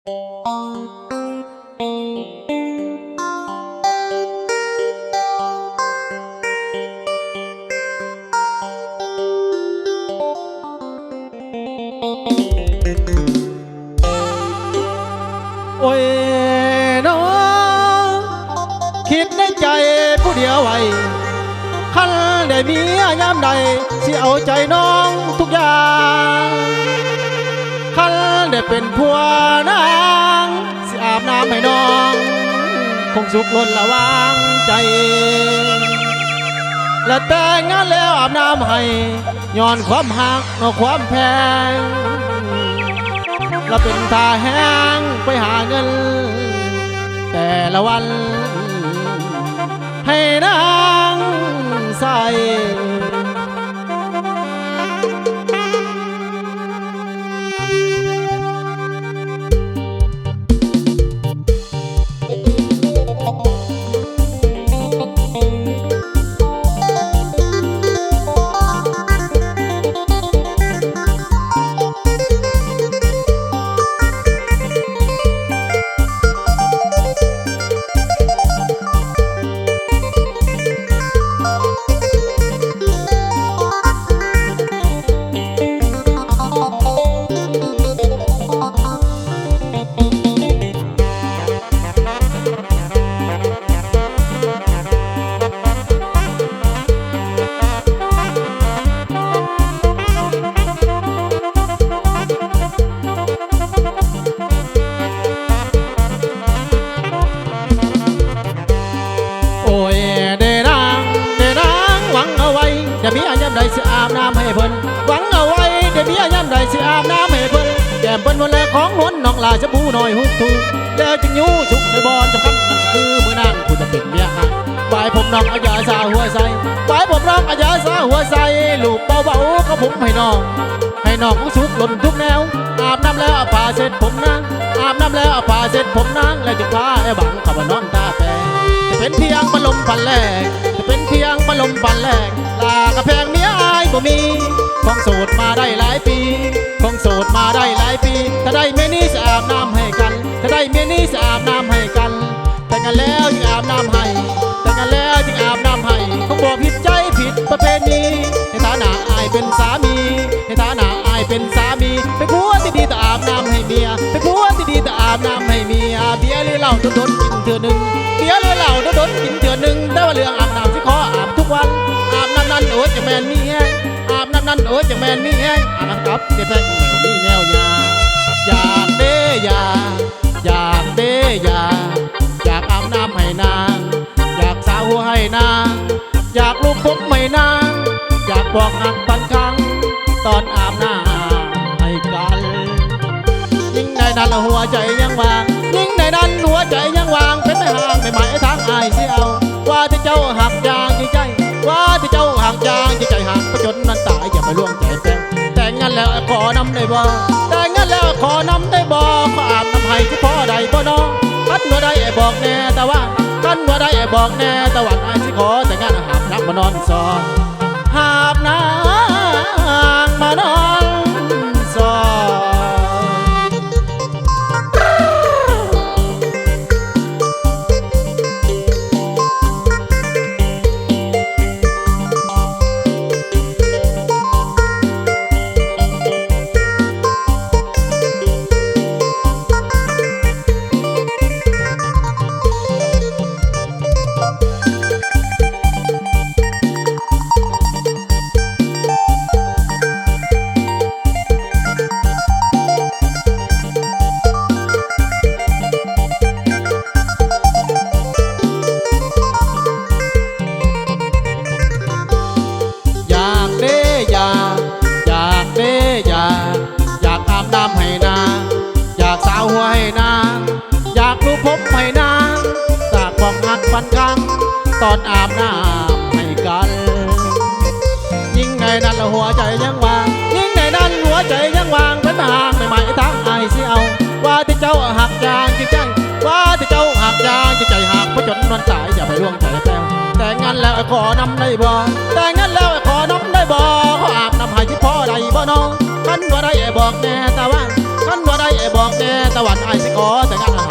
โอ้ยน้อคิดในใจผู้เดียวไว้คันได้เมียยามใดสิเอาใจน้องทุกอย่าง คันได้เป็นผัวนางสิอาบน้ำให้น้อง คงสุขล้นละวางใจ และแต่งงานแล้วอาบน้ำให้ย้อนความหักเอาความแพงเราเป็นทาแห้งไปหาเงิน แต่ละวัน ให้นางใส่ำให้เพิ่นหวังเอาไว้เดี๋ยวมีอายามใดสิอาบน้ำให้เพิ่นแก้มเพิ่นวันแรกของนวลน้องลาจะบูหน่อยหุบทูแล้วจึงยูชุกในบอนสำคัญนั่นคือมือนางผู้จะเป็นเมียนางปลายผมน้องอาญาสาหัวใสปลายผมน้องอาญาสาหัวใสลูกเบาๆก็ผมให้น้อง ให้น้องสุกหล่นทุกแนว อาบน้ำแล้วอาผ้าเสร็จผมนางอาบน้ำแล้วอาผ้าเสร็จผมนางแล้วจึงพาไอ้บังขับมานอนตาแปรจะเป็นเพียงบรรลมพันแรกจะเป็นเพียงบรรลมพันแรกลากระแพงเมียอาย บ่มีคงโสดมาได้หลายปีคงโสดมาได้หลายปี ถ้าได้เมียนี้จะอาบน้ำให้กัน ถ้าได้เมียนี้จะอาบน้ำให้กัน แต่งกันแล้วจึงอาบน้ำให้ แต่งกันแล้วจึงอาบน้ำให้คงบอกผิดใจผิดประเพณีในฐานะอายเป็นสามีในฐานะอายเป็นสามีเป็นผัวที่ดีแต่อาบน้ำให้เมียเป็นผัวที่ดีแต่อาบน้ำให้เมียเบียร์หรือเหล้าโดนกินเถื่อหนึ่งเบียร์หรือเหล้าโดนกินเถื่อหนึ่งแต่ว่าเรื่องอาบน้ำที่ขออาบทุกวัน น้ำนั้นโอ้จะแมนมีแห้งอาบน้ำนั้นโอ้ยจะแมนมีแห้งอาบน้ำกับเดี๋ยวแพงแนวนี้แนวยาอยากเด้อยาอยากเด้อยาอยากอาบน้ำให้นาง อยากสาวหัวให้นาง อยากลูกผมให้นาง อยากบอกหักปันครั้ง ตอนอาบน้ำให้กันยิ่งในนั้นหัวใจ จนนั้นตายอย่าไปล่วงใจแป้งแต่งงานแล้วขอนำได้บ่แต่งงานแล้วขอนำได้บ่ขออาบน้ำให้ที่พ่อใดบ่น้องกันว่าได้บอกแน่แต่ว่ากันว่าได้บอกแน่แต่ว่าไอายสิขอแต่งงานหาบนักมานอนซอน หัวให้นาง อยากรูปผมให้นางสากความหักฟันกังตอนอาบน้ำให้กัน ยิ่งในนั้นละหัวใจยังวาง ยิ่งในนั้นหัวใจยังวางเป็นทางไม่หมายทางไอายสิเอา ว่าที่เจ้าหักยางจริงใจว่าที่เจ้าหักยางจริงใจหักเพราะจนวันตายอย่าไปล่วงใจแป้วแต่งานแล้วขอนำได้บ่แต่งานแล้วขอนำได้บ่ขออาบน้ำให้ที่พ่อใดบ่น้องกันว่าได้บอกแน่แตะวันกันว่า บอกแน่ตะวันไอายสิขอแต่งงานกับ